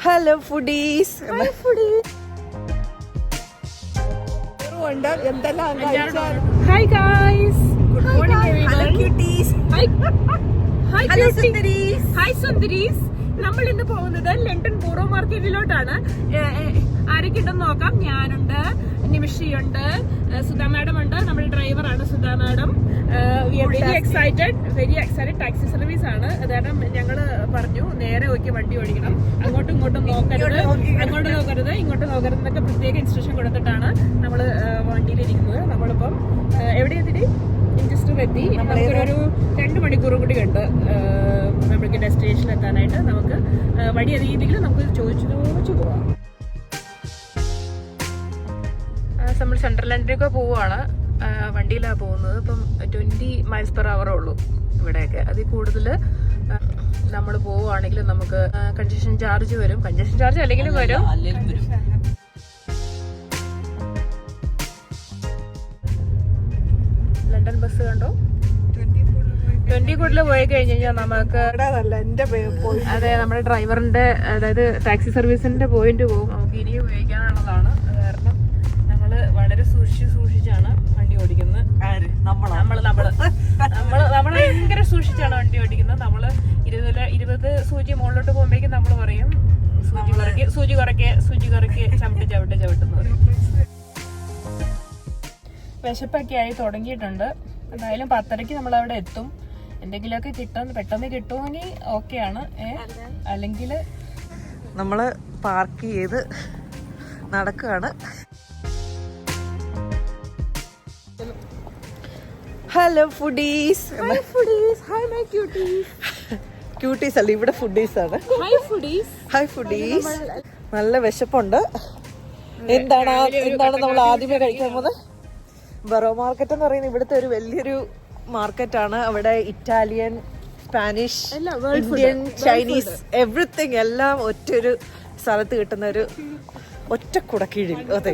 Hello foodies hi guys hi സുന്ദരീസ് നമ്മൾ ഇന്ന് പോകുന്നത് ലണ്ടൻ ബോറോ മാർക്കറ്റിലോട്ടാണ് ആരൊക്കെ ഉണ്ടെന്ന് നോക്കാം. ഞാനുണ്ട്. നിമിഷയുണ്ട്. സുധാ മാഡം ഉണ്ട്. നമ്മുടെ ഡ്രൈവറാണ് Sudha madam. Very excited very excited taxi service ആണ്. കാരണം ഞങ്ങൾ പറഞ്ഞു നേരെ നോക്കി വണ്ടി ഓടിക്കണം. അങ്ങോട്ടും ഇങ്ങോട്ടും നോക്കരുത്. അങ്ങോട്ട് നോക്കരുത്. ഇങ്ങോട്ട് നോക്കരുത് എന്നൊക്കെ പ്രത്യേക ഇൻസ്ട്രക്ഷൻ കൊടുത്തിട്ടാണ് നമ്മൾ വണ്ടിയിലിരിക്കുന്നത് നമ്മളിപ്പം എവിടെ എവിടെയാ തിരി ഇൻഡസ്ട്രിയിൽ എത്തി നമുക്കൊരു രണ്ട് മണിക്കൂർ കൂടി ഉണ്ട് നമുക്ക് ഡെസ്റ്റിനേഷൻ എത്താനായിട്ട്. നമുക്ക് വഴി അറിയില്ലെങ്കിൽ നമുക്ക് ചോദിച്ചു ചോദിച്ചു പോവാം. നമ്മൾ സെൻട്രൽ ലണ്ടനിലേക്ക് പോവുകയാണ്. വണ്ടിയിലാണ് പോകുന്നത്. ഇപ്പം ട്വന്റി മൈൽസ് പെർ അവറേ ഉള്ളൂ ഇവിടെയൊക്കെ. അതിൽ കൂടുതൽ നമ്മൾ പോവുകയാണെങ്കിൽ നമുക്ക് കൺജഷൻ ചാർജ് വരും. കൺജഷൻ ചാർജ് അല്ലെങ്കിൽ വരും. ലണ്ടൻ ബസ് കണ്ടോ? ട്വന്റി കൂടുതൽ പോയി കഴിഞ്ഞ് കഴിഞ്ഞാൽ നമുക്ക് അതെ നമ്മുടെ ഡ്രൈവറിന്റെ അതായത് ടാക്സി സർവീസിന്റെ പോയിന്റ് പോകും. നമുക്ക് ഇനി ഉപയോഗിക്കാനുള്ളതാണ്. വളരെ സൂക്ഷിച്ച് സൂക്ഷിച്ചാണ് വണ്ടി ഓടിക്കുന്നത്. നമ്മളാ? നമ്മൾ നമ്മൾ. നമ്മൾ ഭയങ്കര സൂക്ഷിച്ചാണ് വണ്ടി ഓടിക്കുന്നത്. നമ്മൾ ഇരുപത് ഇരുപത് സൂചി മുകളിലോട്ട് പോകുമ്പോഴേക്കും നമ്മൾ പറയും സൂചി കുറയ്ക്ക് സൂചി കുറയ്ക്ക് സൂചി കുറയ്ക്ക് ചവിട്ട് ചവിട്ട് ചവിട്ടെന്ന് പറയും. വിശപ്പൊക്കെ ആയി തുടങ്ങിയിട്ടുണ്ട്. എന്തായാലും പത്തരയ്ക്ക് നമ്മൾ അവിടെ എത്തും. എന്തെങ്കിലുമൊക്കെ കിട്ടും പെട്ടെന്ന് കിട്ടുമെങ്കിൽ ഓക്കെയാണ്. ആണ് അല്ലെങ്കിൽ നമ്മൾ പാർക്ക് ചെയ്ത് നടക്കുകയാണ്. Hello foodies hi my cuties cuties അല്ല ഇവിടെ ഫുഡീസ് ആണ്. ഹായ് ഫുഡീസ് ഹായ് ഫുഡീസ് നല്ല വിശപ്പുണ്ട്. എന്താണ് എന്താണ് നമ്മൾ ആദ്യമേ കഴിക്കാൻ പോകുന്നത് ബറോ മാർക്കറ്റ് എന്ന് പറയുന്നത് ഇവിടുത്തെ ഒരു വലിയൊരു മാർക്കറ്റ് ആണ് അവിടെ Italian Spanish Indian Chinese everything എല്ലാം ഒറ്റൊരു സ്ഥലത്ത് കിട്ടുന്ന ഒരു ഒറ്റ കുടക്കീഴിൽ അതെ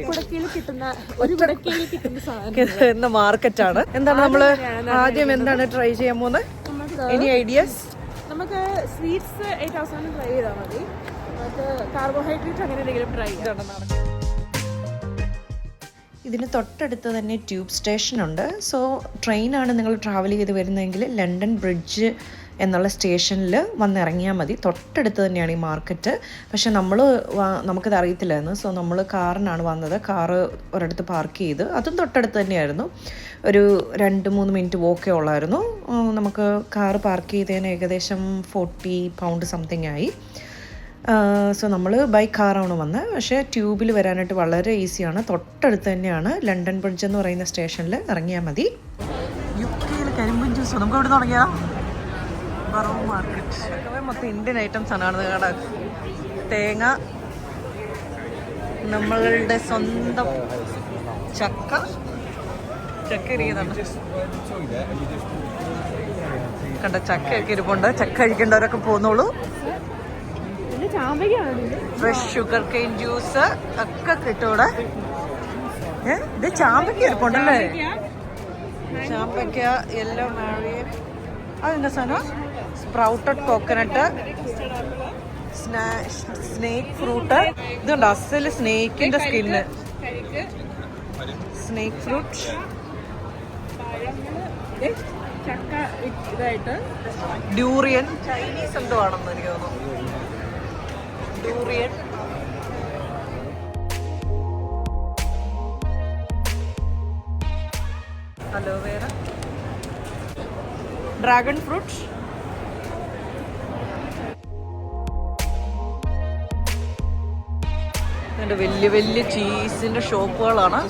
എന്ന മാർക്കറ്റാണ്. എന്താണ് നമ്മൾ ആദ്യം എന്താണ് ട്രൈ ചെയ്യാൻ പോകുന്നത് എനി ഐഡിയസ് നമുക്ക് സ്വീറ്റ്സ് ഏറ്റവും അവസാനം ട്രൈ ചെയ്താൽ മതി. കാർബോഹൈഡ്രേറ്റ് അങ്ങനെ എന്തെങ്കിലും ട്രൈ ചെയ്യാം. ഇതിന് തൊട്ടടുത്ത് തന്നെ ട്യൂബ് സ്റ്റേഷൻ ഉണ്ട്. സോ ട്രെയിനാണ് നിങ്ങൾ ട്രാവൽ ചെയ്ത് വരുന്നതെങ്കിൽ ലണ്ടൻ ബ്രിഡ്ജ് എന്നുള്ള സ്റ്റേഷനിൽ വന്നിറങ്ങിയാൽ മതി. തൊട്ടടുത്ത് തന്നെയാണ് ഈ മാർക്കറ്റ്. പക്ഷെ നമ്മൾ നമുക്കത് അറിയത്തില്ലായിരുന്നു. സോ നമ്മൾ കാറിനാണ് വന്നത്. കാറ് ഒരിടത്ത് പാർക്ക് ചെയ്ത് അതും തൊട്ടടുത്ത് തന്നെയായിരുന്നു. ഒരു രണ്ട് മൂന്ന് മിനിറ്റ് വോക്കേ ഉള്ളായിരുന്നു. നമുക്ക് കാറ് പാർക്ക് ചെയ്തതിന് ഏകദേശം ഫോർട്ടി പൗണ്ട് സംതിങ് ആയി. സോ നമ്മൾ ബൈ കാറാണ് വന്നത്. പക്ഷേ ട്യൂബിൽ വരാനായിട്ട് വളരെ ഈസിയാണ് തൊട്ടടുത്ത് തന്നെയാണ് ലണ്ടൻ ബ്രിഡ്ജ് എന്ന് പറയുന്ന സ്റ്റേഷനിൽ ഇറങ്ങിയാൽ മതി. ജ്യൂസ് നമുക്ക് അവിടെ തുടങ്ങിയാലോ? Borough market. മൊത്തം ഇന്ത്യൻ ഐറ്റംസ് ആണ് കാണുന്നത് കട തേങ്ങ നമ്മളുടെ സ്വന്തം ചക്ക. ചക്ക ഇരിക്കുന്നുണ്ട് കണ്ട? ചക്കയൊക്കെ ഇരിപ്പുണ്ട്. ചക്ക കഴിക്കേണ്ടവരൊക്കെ പോന്നോളൂ. ഫ്രഷ് ഷുഗർ കെയിൻ ജ്യൂസ് ഒക്കെ കിട്ടും ഇവിടെ ഇത് ചാമ്പയ്ക്ക ഇരിപ്പുണ്ടല്ലേ? ചാമ്പയ്ക്ക. യെല്ലോ മാരിയൻ അതെന്താ സാധനം? സ്പ്രൗട്ടഡ് കോക്കനട്ട് സ്നേക്ക് ഫ്രൂട്ട് ഇതുണ്ട്? അസൽ സ്നേക്കിന്റെ skin snake fruit durian Chinese എന്തോ ആണെന്ന് എനിക്ക് തോന്നുന്നു. ഡ്യൂറിയൻ അലോവേറ ഡ്രാഗൺ ഫ്രൂട്ട് ഇതിന്റെ വലിയ വലിയ ചീസിന്റെ ഷോപ്പുകളാണ്.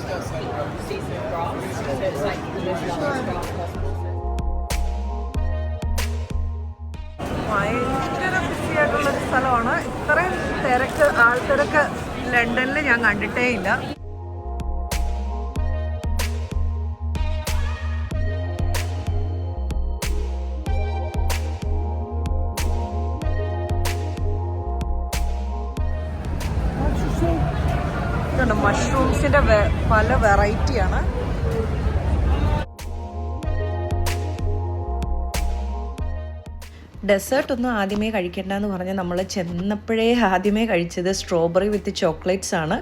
ഭയങ്കര ബിസി ആയിട്ടുള്ള ഒരു സ്ഥലമാണ്. ഇത്രയും തിരക്ക് ആൾത്തിരക്ക് ലണ്ടനിൽ ഞാൻ കണ്ടിട്ടേ ഇല്ല. മഷ്റൂംസിന്റെ പല വെറൈറ്റിയാണ്. ഡെസേർട്ട് ഒന്നും ആദ്യമേ കഴിക്കേണ്ടെന്ന് പറഞ്ഞ് നമ്മൾ ചെന്നപ്പോഴേ ആദ്യമേ കഴിച്ചത് സ്ട്രോബെറി വിത്ത് ചോക്ലേറ്റ്സ് ആണ്.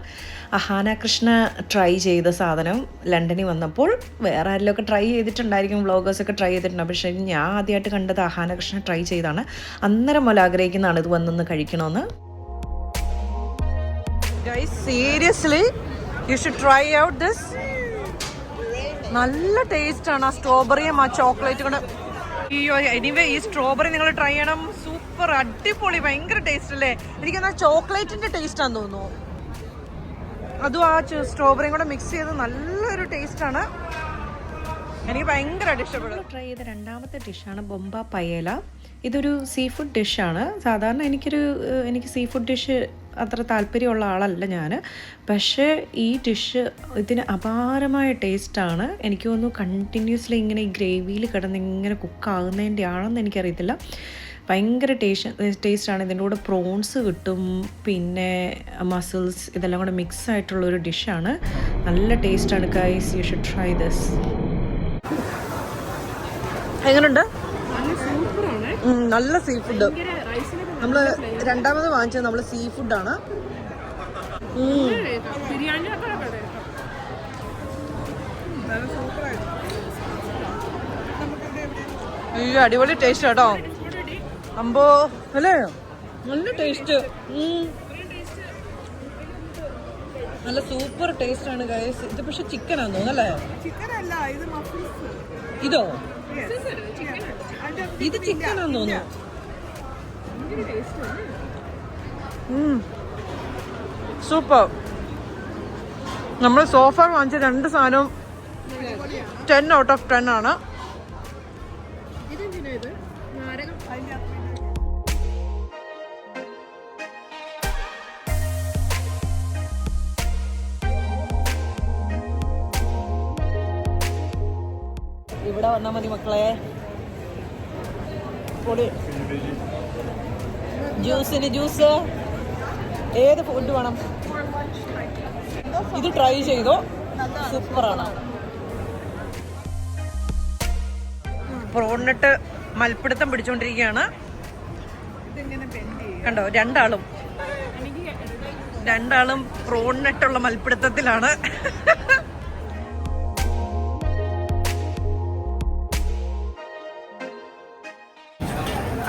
അഹാന കൃഷ്ണ ട്രൈ ചെയ്ത സാധനം ലണ്ടനിൽ വന്നപ്പോൾ വേറെ ആരെങ്കിലുമൊക്കെ ട്രൈ ചെയ്തിട്ടുണ്ടായിരിക്കും വ്ളോഗേഴ്സൊക്കെ ട്രൈ ചെയ്തിട്ടുണ്ട് പക്ഷേ ഞാൻ ആദ്യമായിട്ട് കണ്ടത് അഹാന കൃഷ്ണ ട്രൈ ചെയ്താണ് അന്നേരം മുതൽ ആഗ്രഹിക്കുന്നതാണ് ഇത് വന്നൊന്ന് കഴിക്കണമെന്ന് guys seriously you should try out this നല്ല ടേസ്റ്റ് ആണ് ആ സ്ട്രോബെറിയും ആ ചോക്ലേറ്റ് കൂടെ. അയ്യോ എനിവേ ഈ സ്ട്രോബെറി നിങ്ങൾ ട്രൈ ചെയ്യണം. സൂപ്പർ അടിപൊളി ഭയങ്കര ടേസ്റ്റ് അല്ലേ? എനിക്ക് ആ ചോക്ലേറ്റിന്റെ ടേസ്റ്റ് ആണെന്ന് തോന്നുന്നു. അതും ആ സ്ട്രോബെറിയും കൂടെ മിക്സ് ചെയ്ത് നല്ലൊരു ടേസ്റ്റ് ആണ്. എനിക്ക് ഭയങ്കരമായിട്ട് ഇഷ്ടപ്പെടും ട്രൈ ചെയ്ത രണ്ടാമത്തെ ഡിഷാണ് ബൊമ്പ പയേല. ഇതൊരു സീ ഫുഡ് ഡിഷാണ് സാധാരണ എനിക്കൊരു എനിക്ക് സീ ഫുഡ് ഡിഷ് അത്ര താല്പര്യമുള്ള ആളല്ല ഞാൻ പക്ഷേ ഈ ഡിഷ് ഇതിന് അപാരമായ ടേസ്റ്റാണ്. എനിക്ക് തോന്നുന്നു കണ്ടിന്യൂസ്ലി ഇങ്ങനെ ഈ ഗ്രേവിയിൽ കിടന്ന് ഇങ്ങനെ കുക്കാകുന്നതിന്റെ ആണെന്ന് എനിക്കറിയത്തില്ല. ഭയങ്കര ടേസ്റ്റ് ടേസ്റ്റാണ്. ഇതിന്റെ കൂടെ പ്രോൺസ് കിട്ടും. പിന്നെ മസിൽസ് ഇതെല്ലാം കൂടെ മിക്സ് ആയിട്ടുള്ള ഒരു ഡിഷാണ്. നല്ല ടേസ്റ്റാണ്. Guys you should try this എങ്ങനെയുണ്ട് നല്ല സീ ഫുഡ്. നമ്മൾ രണ്ടാമത് വാങ്ങിച്ചത് നമ്മൾ സീ ഫുഡാണ് ബിരിയാണി അയ്യോ അടിപൊളി ടേസ്റ്റ് കേട്ടോ അമ്പോ അല്ലേ? നല്ല ടേസ്റ്റ് നല്ല സൂപ്പർ ടേസ്റ്റ് ആണ് ഗൈസ് ഇത് പക്ഷെ ചിക്കൻ ആണെന്ന് തോന്നുന്നല്ലേ ഇതോ ഇത്? ചിക്കൻ ആണെന്ന് തോന്നുന്നു. സൂപ്പർ. നമ്മൾ സോഫ വാങ്ങിച്ച രണ്ട് സാധനവും ടെൻ ഔട്ട് ഓഫ് ടെൻ ആണ്. ഇവിടെ വന്നാ മതി മക്കളെ. ജ്യൂസിന് ജ്യൂസ്. ഏത് ഫുഡ് വേണം? ഇത് ട്രൈ ചെയ്തോ? സൂപ്പറാണ്. പ്രോണിട്ട് മൽപ്പിടുത്തം പിടിച്ചോണ്ടിരിക്കുകയാണ്. കണ്ടോ? രണ്ടാളും. രണ്ടാളും പ്രോണിട്ടുള്ള മൽപ്പിടുത്തത്തിലാണ്.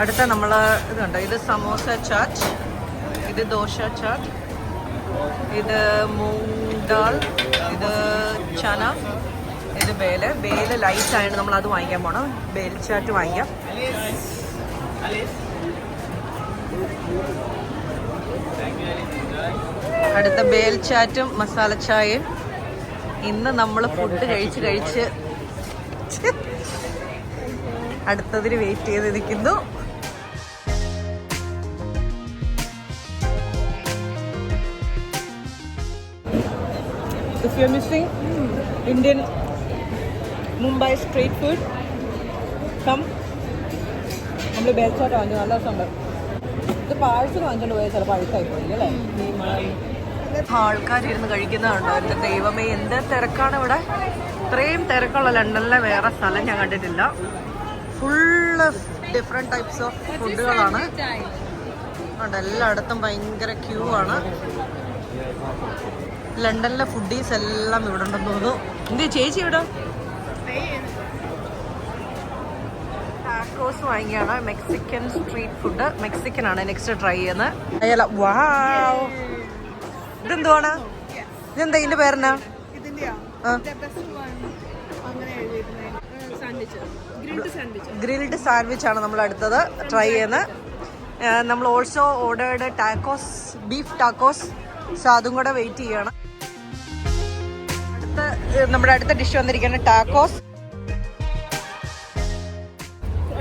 അടുത്ത നമ്മൾ ഇതുണ്ട്. ഇത് സമോസ ചാറ്റ് ഇത് ദോശ ചാറ്റ് ഇത് മൂങ് ദാൽ ഇത് ചന ഇത് ബേൽ. ബേൽ ലൈറ്റ് ആയിട്ട് നമ്മൾ അത് വാങ്ങിക്കാൻ പോണം. ബേൽ ചാറ്റ് വാങ്ങിക്കാം. അടുത്ത ബേൽ ചാറ്റും മസാല ചായയും. ഇന്ന് നമ്മൾ ഫുഡ് കഴിച്ച് കഴിച്ച് അടുത്തതിന് വെയിറ്റ് ചെയ്തിരിക്കുന്നു If you're missing Indian Mumbai street food come നമ്മൾ ബേൽച്ചാട്ട് വാങ്ങിച്ചു നല്ല രസമുണ്ട്. ഇത് പാഴ്സൽ വാങ്ങിച്ചോണ്ട് പോയാൽ ചിലപ്പോൾ അഴുക്കായി പോയി അല്ലേ ആൾക്കാരിരുന്ന് കഴിക്കുന്നതുണ്ടോ എന്റെ ദൈവമേ എന്ത് തിരക്കാണ് ഇവിടെ? ഇത്രയും തിരക്കുള്ള ലണ്ടനിലെ വേറെ സ്ഥലം ഞാൻ കണ്ടിട്ടില്ല. ഫുള്ള് ഡിഫറെന്റ് ടൈപ്സ് ഓഫ് ഫുഡുകളാണ് ഉണ്ട് എല്ലായിടത്തും ഭയങ്കര ക്യൂ ആണ്. ലണ്ടനിലെ ഫുഡീസ് എല്ലാം ഇവിടെ ഉണ്ടെന്ന് തോന്നുന്നു. എന്ത് ചേച്ചി ഇവിടെ? ടാക്കോസ് വാങ്ങിയാണ്. മെക്സിക്കൻ സ്ട്രീറ്റ് ഫുഡ് മെക്സിക്കൻ ആണ് നെക്സ്റ്റ് ട്രൈ ചെയ്യുന്നത്. അയ്യല വാവ് ഇതെന്തുവാണ്? ഇതെന്താ ഇതിന്റെ പേരെന്നാ? ഗ്രിൽഡ് സാൻഡ്വിച്ച് ഗ്രിൽഡ് സാൻഡ്വിച്ച് ആണ് നമ്മൾ അടുത്തത്. ട്രൈ ചെയ്യുന്നത്. നമ്മൾ also ordered tacos beef tacos so അതും കൂടെ വെയിറ്റ് ചെയ്യണം. അടുത്ത നമ്മുടെ അടുത്ത ഡിഷ് വന്നിരിക്കുന്നത് ടാക്കോസ്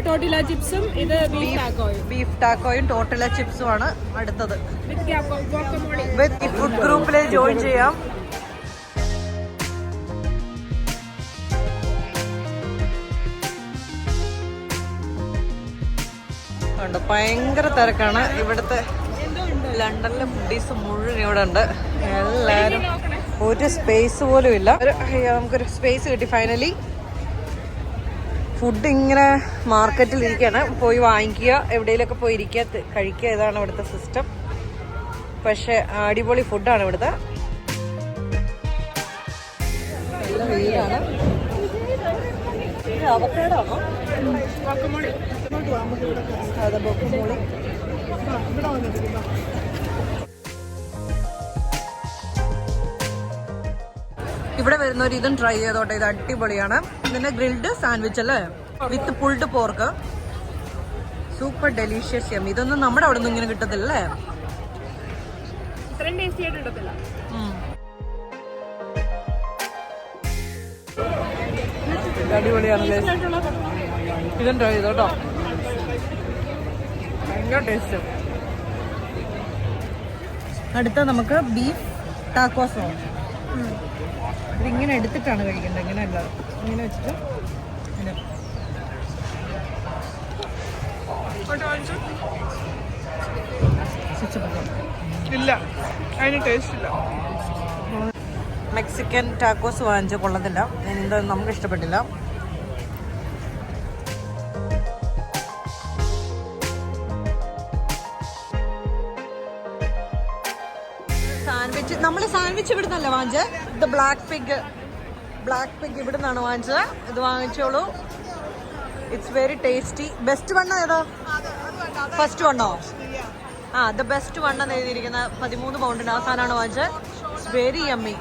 ടോട്ടില ചിപ്സും ഇത് ബീഫ് ടാക്കോയും ബീഫ് ടാക്കോയും ടോട്ടില ചിപ്സും ആണ് അടുത്തത്. വിത്ത് ഫുഡ് ഗ്രൂപ്പിൽ ജോയിൻ ചെയ്യാം. ഭയങ്കര തിരക്കാണ്. ഇവിടുത്തെ ലണ്ടനിലെ മുടീസ് മുഴുവൻ ഇവിടെ ഉണ്ട് എല്ലാവരും ഒരു സ്പേസ് പോലും ഇല്ല. നമുക്കൊരു സ്പേസ് കിട്ടി ഫൈനലി ഫുഡ് ഇങ്ങനെ മാർക്കറ്റിൽ ഇരിക്കുകയാണ് പോയി വാങ്ങിക്കുക. എവിടെയെങ്കിലൊക്കെ പോയി ഇരിക്കുക. കഴിക്കുക. ഇതാണ് ഇവിടുത്തെ സിസ്റ്റം പക്ഷെ അടിപൊളി ഫുഡാണ് ഇവിടുത്തെ. നല്ല വെയിലാണ് അതെ ബൊക്കുമോളി ഇവിടെ വരുന്നവർ ഇതും ട്രൈ ചെയ്തോട്ടെ. ഇത് അടിപൊളിയാണ്. ഇതിന്റെ ഗ്രിൽഡ് സാൻഡ്വിച്ച് അല്ലേ? With pulled pork super delicious yum ഇതൊന്നും നമ്മുടെ അവിടെ നിന്ന് ഇങ്ങനെ കിട്ടത്തില്ലേ അല്ലേ ഇത്രയും ടേസ്റ്റി ആയിട്ട് കിട്ടത്തില്ല. അടിപൊളിയാണല്ലേ ഇതും ട്രൈ ചെയ്തോട്ടോ ഭയങ്കര ടേസ്റ്റ് അടുത്ത നമുക്ക് ബീഫ് ടാക്കോസോ ഇതിങ്ങനെ എടുത്തിട്ടാണ് കഴിക്കേണ്ടത്. ഇങ്ങനെ അല്ല. ഇങ്ങനെ വെച്ചിട്ട് ഇങ്ങനെ. ഇല്ല. അതിന് ടേസ്റ്റ് ഇല്ല. മെക്സിക്കൻ ടാക്കോസ് വാങ്ങിച്ച കൊള്ളത്തില്ല. എന്താ നമുക്ക് ഇഷ്ടപ്പെട്ടില്ല. നമ്മൾ സാൻഡ്വിച്ച് ഇവിടെ വാങ്ങിച്ചത് ഇത് ബ്ലാക്ക് പിഗ് ബ്ലാക്ക് പിഗ് ഇവിടെ നിന്നാണ് വാങ്ങിച്ചത്. ഇത് വാങ്ങിച്ചോളൂ. ഇറ്റ്സ് വെരി ടേസ്റ്റി ബെസ്റ്റ് വണ്ണ ഏതാ? ഫസ്റ്റ് വണ്ണോ? ആ ദ ബെസ്റ്റ് വണ്ണെന്ന് എഴുതിയിരിക്കുന്ന പതിമൂന്ന് പൗണ്ടിന് അവസാനമാണ് വാങ്ങിച്ചത്. ഇറ്റ്സ് വെരി യമ്മി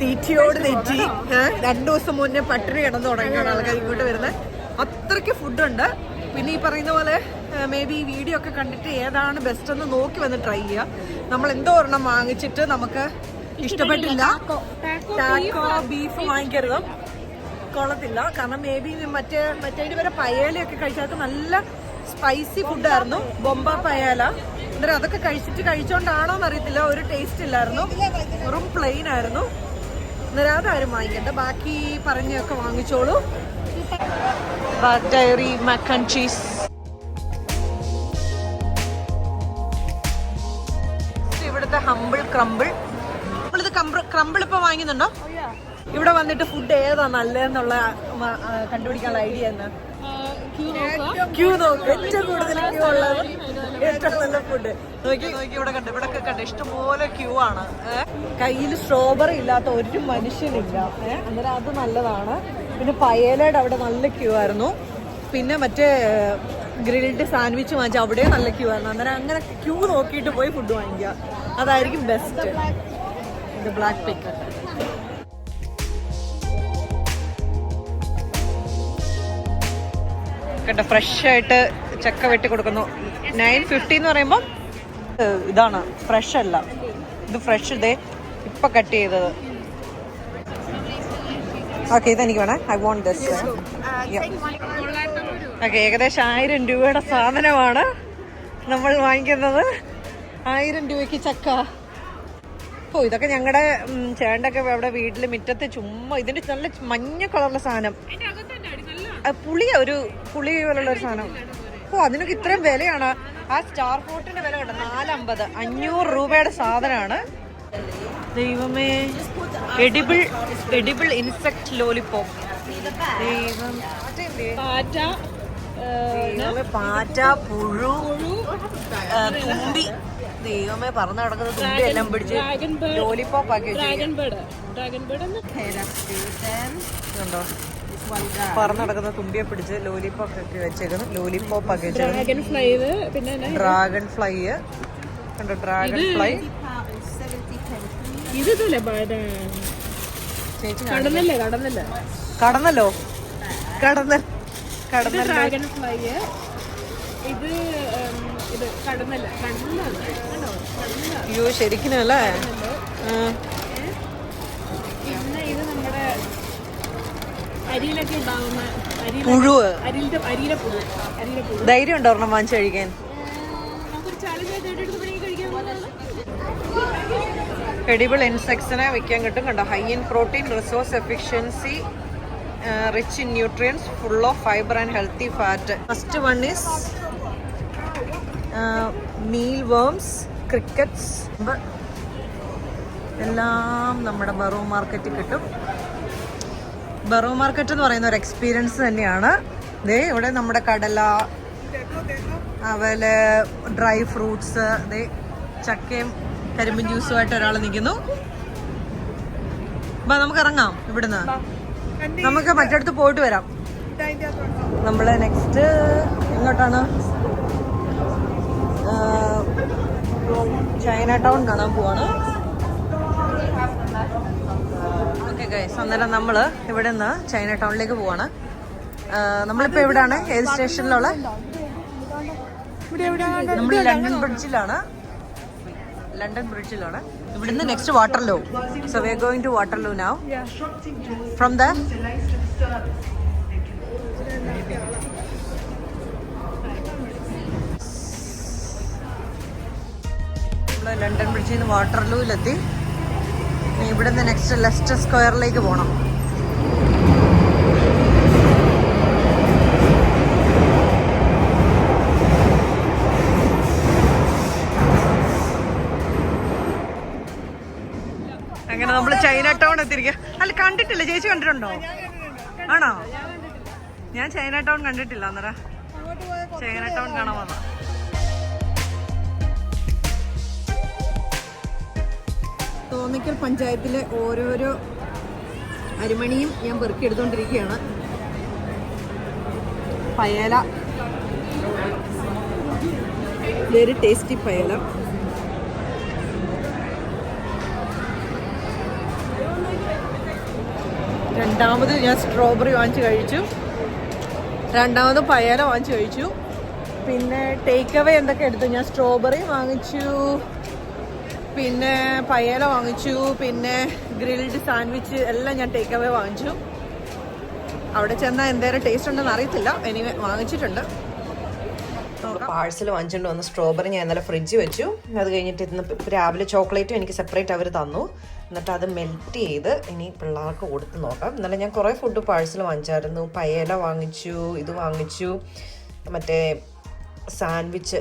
തീറ്റയോട് തെറ്റി. രണ്ടു ദിവസം മുന്നേ പട്ടിണി കിടന്നു തുടങ്ങിയാണ് ആൾക്കാർ ഇങ്ങോട്ട് വരുന്നത്. അത്രയ്ക്ക് ഫുഡുണ്ട് പിന്നെ ഈ പറയുന്ന പോലെ മേ ബി വീഡിയോ ഒക്കെ കണ്ടിട്ട് ഏതാണ് ബെസ്റ്റ് എന്ന് നോക്കി വന്ന് ട്രൈ ചെയ്യുക നമ്മൾ എന്തോ ഒരെണ്ണം വാങ്ങിച്ചിട്ട് നമുക്ക് ഇഷ്ടപ്പെട്ടില്ല. ടാക്കോ ബീഫ് വാങ്ങിക്കരുത്. കൊള്ളത്തില്ല. കാരണം മേ ബി മറ്റേ മറ്റേ വരെ പയേലയൊക്കെ കഴിച്ചാൽ നല്ല സ്പൈസി ഫുഡായിരുന്നു ബൊമ്പ പയാല. അന്നേരം അതൊക്കെ കഴിച്ചിട്ട് കഴിച്ചോണ്ടാണോ എന്നറിയത്തില്ല ഒരു ടേസ്റ്റ് ഇല്ലായിരുന്നു. വെറും പ്ലെയിൻ ആയിരുന്നു. അന്നേരം ആരും വാങ്ങിക്കണ്ട ബാക്കി പറഞ്ഞൊക്കെ വാങ്ങിച്ചോളൂ. ഡയറി മക്കൺ ചീസ് ഇവിടുത്തെ ഹമ്പിൾ ക്രമ്പിൾ നമ്മളിത് ക്രമ്പിൾ ഇപ്പൊ വാങ്ങുന്നുണ്ടോ? ഇവിടെ വന്നിട്ട് ഫുഡ് ഏതാ നല്ലതെന്നുള്ള കണ്ടുപിടിക്കാനുള്ള ഐഡിയ എന്ന് ക്യൂ നോക്ക്. ഏറ്റവും കൂടുതൽ ക്യൂ ഉള്ളത്? ഏറ്റവും നല്ല ഫുഡ് നോക്കി നോക്കി ഇവിടെ കണ്ട് ഇവിടെ കണ്ട്. ഇഷ്ടംപോലെ ക്യൂ ആണ്. കയ്യിൽ സ്ട്രോബെറി ഇല്ലാത്ത ഒരു മനുഷ്യനില്ല. അന്നേരം അത് നല്ലതാണ്. പിന്നെ പയേലയുടെ അവിടെ നല്ല ക്യൂ ആയിരുന്നു. പിന്നെ മറ്റേ ഗ്രിൽഡ് സാൻഡ്വിച്ച് വാങ്ങിച്ച അവിടെ നല്ല ക്യൂ ആയിരുന്നു. അന്നേരം അങ്ങനെ ക്യൂ നോക്കിയിട്ട് പോയി ഫുഡ് വാങ്ങിക്കുക. അതായിരിക്കും ബെസ്റ്റ് ബ്ലാക്ക് പിക്ക് കണ്ട ഫ്രഷ് ആയിട്ട് ചക്ക വെട്ടി കൊടുക്കുന്നു. നയൻ ഫിഫ്റ്റി എന്ന് പറയുമ്പോൾ ഇതാണ് ഫ്രഷ് അല്ല. ഇത് ഫ്രഷ് ഇതേ ഇപ്പൊ കട്ട് ചെയ്തത്. ഓക്കെ ഇതെനിക്ക് വേണേ. ഐ വോണ്ട് ദിസ് ഓക്കെ ഏകദേശം ആയിരം രൂപയുടെ സാധനമാണ് നമ്മൾ വാങ്ങിക്കുന്നത്. ആയിരം രൂപയ്ക്ക് ചക്ക. ഓ ഇതൊക്കെ ഞങ്ങളുടെ ചേണ്ടൊക്കെ അവിടെ വീട്ടിൽ മുറ്റത്ത് ചുമ്മാ ഇതിന്റെ നല്ല മഞ്ഞ കളറുള്ള സാധനം. പുളിയ ഒരു പുളി പോലുള്ള ഒരു സാധനം. ഓ അതിനൊക്കെ ഇത്രയും വിലയാണ്. ആ സ്റ്റാർ ഫോർട്ടിന്റെ വില കണ്ടോ? നാലമ്പത്. അഞ്ഞൂറ് രൂപയുടെ സാധനമാണ്. ദൈവമേ. എഡിബിൾ എഡിബിൾ ഇൻസെക്ട് ലോലിപ്പോപ്പ് ദൈവം. പാറ്റ ദൈവമേ പാറ്റ പുഴു തുമ്പി. ദൈവമേ പറന്ന് നടക്കുന്ന തുമ്പി എല്ലാം പിടിച്ച് ഡ്രാഗൺ ബേഡ് ലോലിപ്പോപ്പ് ആക്കി വെച്ചിരിക്കുന്നു പറന്ന് നടക്കുന്ന തുമ്പിയെ പിടിച്ച് ലോലിപോപ്പ് ഒക്കെ വെച്ചേക്കുന്നു. ലോലിപ്പോപ്പ് ഒക്കെ ഡ്രാഗൺ ഫ്ലൈവ് പിന്നെ ഡ്രാഗൺ ഫ്ലൈ കണ്ടോ? ഡ്രാഗൺ ഫ്ലൈ ഇത് ഇതല്ലേ ചേച്ചി കടന്നല്ലേ കടന്നല്ലേ? കടന്നല്ലോ. കടന്ന ഇത് കടന്നല്ലോ ഡ്രാഗൺ ഫ്ലൈ ഇത് ഇത് കടന്നല്ല. കടന്നല്ല. അയ്യോ ശരിക്കും അല്ലേ ആ. പിന്നെ ഇത് നമ്മുടെ അരിയിലൊക്കെ ഉണ്ടാവുന്ന പുഴുവ് അരിയിലെ അരിയിലെ പുഴു. അരിയിലെ പുഴു. ധൈര്യം ഉണ്ടോ ഒരെണ്ണം വാങ്ങിച്ചു കഴിക്കാൻ? എഡിബിൾ ഇൻസെക്ട്സിനെ വെക്കാൻ കിട്ടും. കണ്ടോ? High in protein resource efficiency rich in nutrients full of fibre and healthy fat first one is mealworms crickets എല്ലാം നമ്മുടെ ബറോ മാർക്കറ്റിൽ കിട്ടും. ബറോ മാർക്കറ്റ് എന്ന് പറയുന്ന ഒരു എക്സ്പീരിയൻസ് തന്നെയാണ്. ദേ ഇവിടെ നമ്മുടെ കടല അതുപോലെ ഡ്രൈ ഫ്രൂട്ട്സ് ദേ ചക്കയും കരിമ്പിൻ ജ്യൂസുമായിട്ട് ഒരാൾ നിൽക്കുന്നു അപ്പൊ നമുക്ക് ഇറങ്ങാം ഇവിടുന്ന്. നമുക്ക് മറ്റടുത്ത് പോയിട്ട് വരാം. നമ്മൾ നെക്സ്റ്റ് എങ്ങോട്ടാണ്? ചൈന ടൗൺ കാണാൻ പോവാണ്. ഗൈസ് അന്നേരം നമ്മൾ ഇവിടെ നിന്ന് ചൈന ടൗണിലേക്ക് പോവാണ്. നമ്മളിപ്പോ എവിടാണ്? ഏത് സ്റ്റേഷനിലുള്ള? നമ്മൾ ലണ്ടൻ ബ്രിഡ്ജിലാണ് ലണ്ടൻ ബ്രിഡ്ജിലാണ് ഇവിടുന്ന് next Waterloo so we are going to Waterloo now from the London ബ്രിഡ്ജിൽ നിന്ന് വാട്ടർലൂവിലെത്തി ഇനി ഇവിടുന്ന് നെക്സ്റ്റ് ലെസ്റ്റർ സ്ക്വയറിലേക്ക് പോകണം അങ്ങനെ നമ്മൾ ചൈന ടൗൺ എത്തിയിരിക്കുക അല്ല കണ്ടിട്ടില്ല. ചേച്ചി കണ്ടിട്ടുണ്ടോ? ആണോ? ഞാൻ ചൈന ടൗൺ കണ്ടിട്ടില്ല അന്നേരം. ചൈന ടൗൺ കാണാൻ വന്ന തോന്നിക്കൽ പഞ്ചായത്തിലെ ഓരോരോ അരിമണിയും ഞാൻ പെറുക്കിയെടുത്തോണ്ടിരിക്കുകയാണ്. പയല. Very tasty പയല. രണ്ടാമത് ഞാൻ സ്ട്രോബെറി വാങ്ങിച്ച് കഴിച്ചു. രണ്ടാമത് പയല വാങ്ങിച്ച് കഴിച്ചു. പിന്നെ ടേക്ക് അവേ എന്തൊക്കെ എടുത്തു? ഞാൻ സ്ട്രോബെറി വാങ്ങിച്ചു. പിന്നെ പയല വാങ്ങിച്ചു പിന്നെ ഗ്രിൽഡ് സാൻഡ്വിച്ച് എല്ലാം ഞാൻ ടേക്ക് അവേ വാങ്ങിച്ചു. അവിടെ ചെന്നാൽ എന്തേലും ടേസ്റ്റ് ഉണ്ടെന്ന് അറിയത്തില്ല. എനിവേ വാങ്ങിച്ചിട്ടുണ്ട്. പാഴ്സൽ വാങ്ങിച്ചുകൊണ്ട് വന്ന സ്ട്രോബെറി ഞാൻ ഇന്നലെ ഫ്രിഡ്ജ് വെച്ചു. അത് കഴിഞ്ഞിട്ട് ഇന്ന് രാവിലെ ചോക്ലേറ്റും എനിക്ക് സെപ്പറേറ്റ് അവർ തന്നു. എന്നിട്ട് അത് മെൽറ്റ് ചെയ്ത് ഇനി പിള്ളേർക്ക് കൊടുത്ത് നോക്കാം. ഇന്നലെ ഞാൻ കുറേ ഫുഡ് പാഴ്സൽ വാങ്ങിച്ചായിരുന്നു. പയല വാങ്ങിച്ചു ഇത് വാങ്ങിച്ചു. മറ്റേ സാൻഡ്വിച്ച്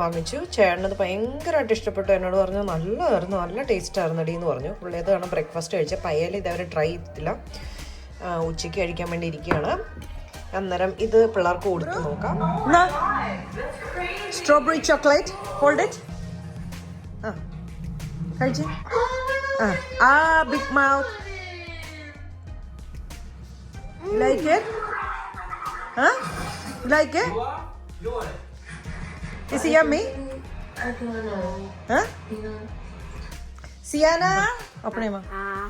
വാങ്ങിച്ചു. ചേട്ടനത് ഭയങ്കരമായിട്ട് ഇഷ്ടപ്പെട്ടു. എന്നോട് പറഞ്ഞു നല്ലതായിരുന്നു നല്ല ടേസ്റ്റ് ആയിരുന്നു അടി എന്ന് പറഞ്ഞു. പുള്ളി അത് വേണം ബ്രേക്ക്ഫാസ്റ്റ് കഴിച്ച പയല ഇതവരെ ട്രൈ ചെയ്തിട്ടില്ല. ഉച്ചയ്ക്ക് കഴിക്കാൻ വേണ്ടി ഇരിക്കുകയാണ്. അന്നേരം ഇത് പിള്ളേർക്ക് കൊടുത്തു നോക്കാം. Strawberry chocolate hold it ah ah big mouth like Is it I? I don't know. Huh? You know. Sienna? Ah.